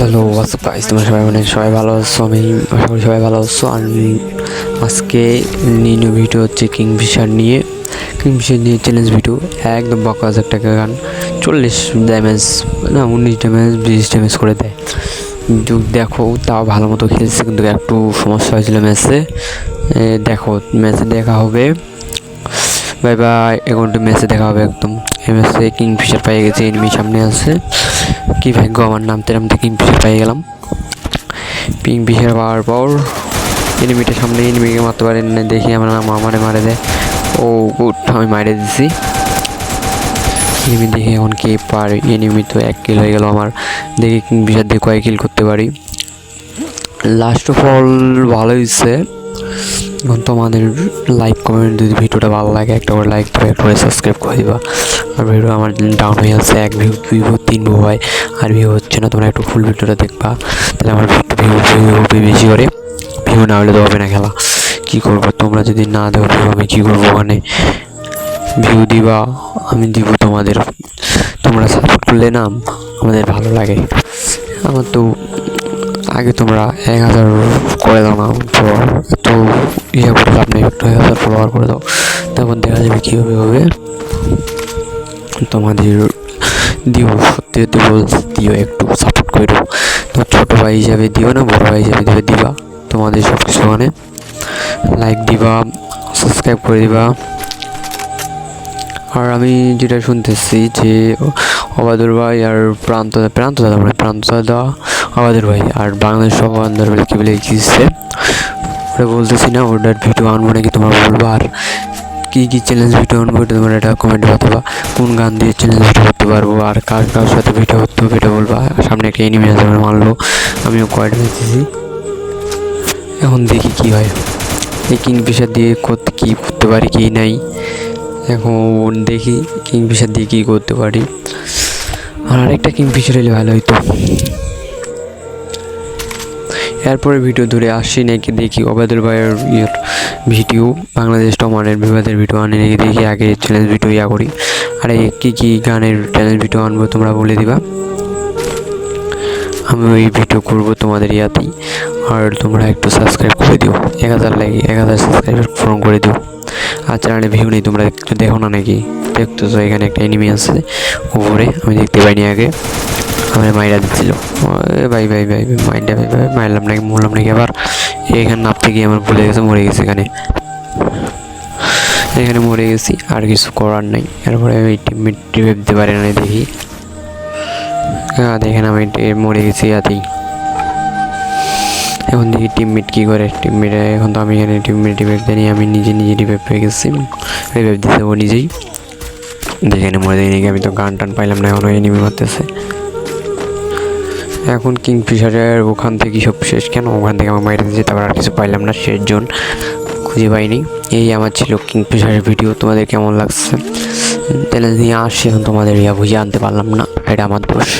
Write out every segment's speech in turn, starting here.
Hello WhatsApp guys তোমরা সবাই মানে সবাই ভালো আছো? আমি আশা করি সবাই ভালো আছো। আর আজকে নিনু ভিডিও হচ্ছে কিংফিশার নিয়ে কিংফিশার নিয়ে চ্যালেঞ্জ ভিডিও একদম বকা একটা গান। চল্লিশ ড্যামেজ না, উনিশ ড্যামেজ বিশ ড্যামেজ করে দেয়। কিন্তু দেখো, তাও ভালো মতো খেলছে, কিন্তু একটু সমস্যা হয়েছিল ম্যাচে দেখো ম্যাচে দেখা হবে। বাই বাই তো ম্যাচে দেখা হবে একদম। এই ম্যাচে কিংফিশার পেয়ে গেছে এনিমি সামনে আছে। কি ভাগ্য, আমার নাম নামতে নামতে কিংফিশার পেয়ে গেলাম। কিংফিশার পাওয়ার পর এনিমিটার সামনে এনিমিকে মারতে পারেন না দেখি আমার নাম আমারে মারে দেয়। ও, গুড, আমি মারে দিছি। এনিমি দেখি এখন কে পারে। এনিমি তো এক কিল হয়ে গেল আমার। দেখি কিংফিশার দিয়ে কয়েক কিল করতে পারি। লাস্ট অফ অল ভালো হয়েছে তোমাদের লাইক কমেন্ট যদি ভিডিওটা ভালো লাগে, একটা করে লাইক দেবে, একটা করে সাবস্ক্রাইব করে দিবা। আর ভিডিও আমার ডাউন হয়ে যাচ্ছে এক ভিউ দুই ভিউ তিন ভিউ হয়। আর ভিউ হচ্ছে না, তোমরা একটু ফুল ভিডিওটা দেখবা। তাহলে আমার ভিউ ভিউ হবে বেশি করে ভিউ না হলে তো হবে না খেলা। কী করব? তোমরা যদি না দেও ভিউ আমি কী করব ওখানে? ভিউ দিবা, আমি দিব তোমাদের। তোমরা সাপোর্ট করলে না, আমাদের ভালো লাগে। আমার তো আগে তোমরা এক হাজার করে দাও না ফলোয়ার এত ইয়ে করে লাভ নেই এক হাজার ফলোয়ার করে দাও, তখন দেখা যাবে কীভাবে হবে। তোমাদের দিও, সত্যি সত্যি বলছি, দিও, একটু সাপোর্ট করো তো ছোটো ভাই হিসাবে দিও না, বড় ভাই হিসাবে দিবে, দিবা তোমাদের সব কিছু মানে। লাইক দিবা সাবস্ক্রাইব করে দিবা। আর আমি যেটা শুনতেছি যে অবাদুর ভাই আর প্রান্ত প্রান্ত দাদা মানে প্রান্ত দাদা অবাদুর ভাই, আর বাংলাদেশ অবাদুর ভাই কী বলে লিখছে ওটা বলতেছি না ওটার ভিডিও আনব নাকি তোমরা বলব, আর কী কী চ্যালেঞ্জ ভিডিও আনব এটা তোমরা এটা কমেন্টে বাতাবা কোন গান দিয়ে চ্যালেঞ্জ ভিডিও করতে পারব, আর কার কার সাথে ভিডিও করতে হবে এটা বলব। সামনে একটা এনিমি আছে মারলো আমিও কয়েকটা দিতেছি এখন দেখি কি হয়। এই কিংফিশার দিয়ে করতে কী করতে পারি, কী নাই। এখন দেখি কিংফিশার দিয়ে কী করতে পারি। আর আরেকটা কিংফিশার এলে ভালো হইতো। এরপরে ভিডিও ধরে আসি নাকি দেখি অবাদুল ভাইয়ের ইয়ের ভিডিও, বাংলাদেশ টমানের বিবাদের ভিডিও আনি নাকি দেখি আগে চ্যালেঞ্জ ভিডিও ইয়া করি। আরে কী কী গানের চ্যালেঞ্জ ভিডিও আনব তোমরা বলে দিবা? আমি ওই ভিডিও করব তোমাদের ইয়াতেই, আর তোমরা একটু সাবস্ক্রাইব করে দিও। এক হাজার লাগে এক হাজার সাবস্ক্রাইবার ফোন করে দিও। আর চ্যানেলে ভিউ নেই, তোমরা একটু দেখো না নাকি? দেখতেছো, এখানে একটা এনিমি আছে উপরে, আমি দেখতে পাইনি আগে। আমার মাইরা দিচ্ছিল ভাই ভাই ভাই মাইন্ডা ভাই ভাই, মারলাম নাকি, মরলাম নাকি আবার? এখানে নামতে গিয়ে আমার ভুলে গেছে, মরে গেছে এখানে। এখানে মরে গেছি, আর কিছু করার নাই। এরপরে আমি টিমমেট রিভাইভ দিতে পারি না দেখি। হ্যাঁ দেখেন আমি মরে গেছি ইয়াতেই এখন দেখি টিমমেট কী করে। টিমমেট এখন তো আমি এখানে টিমমেট রিভাইভ দিই আমি নিজে নিজে রিভাইভ পেয়ে গেছি। রিভাইভ দিতে নিজেই। যেখানে মরে যাই নাকি, আমি তো গান টান পাইলাম না এখনও এনিমি মারতেছে। এখন কিংফিশারের ওখান থেকে সব শেষ। কেন? ওখান থেকে আমার মাইরে দিয়েছে তারপর আর কিছু পাইলাম না, শেষ জন। খুঁজে পাইনি। এই আমার ছিল কিংফিশারের ভিডিও তোমাদের কেমন লাগছে? চ্যালেঞ্জ নিয়ে আসছি এখন তোমাদের। ইয়া বুঝে আনতে পারলাম না। এটা আমার দোষ।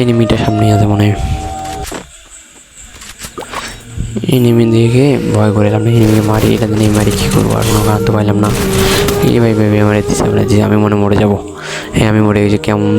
এনিমিটা সামনে আছে মনে হয়। এনিমি দেখে ভয় করে না এনিমিকে মারি, এটা নিয়ে মারি, কী করব? আর কোনো আনতে পারলাম না। এই ভাই ভাই মারে দিচ্ছে আমরা আমি মনে মরে যাব। হ্যাঁ আমি মরে গেছি। কেমন?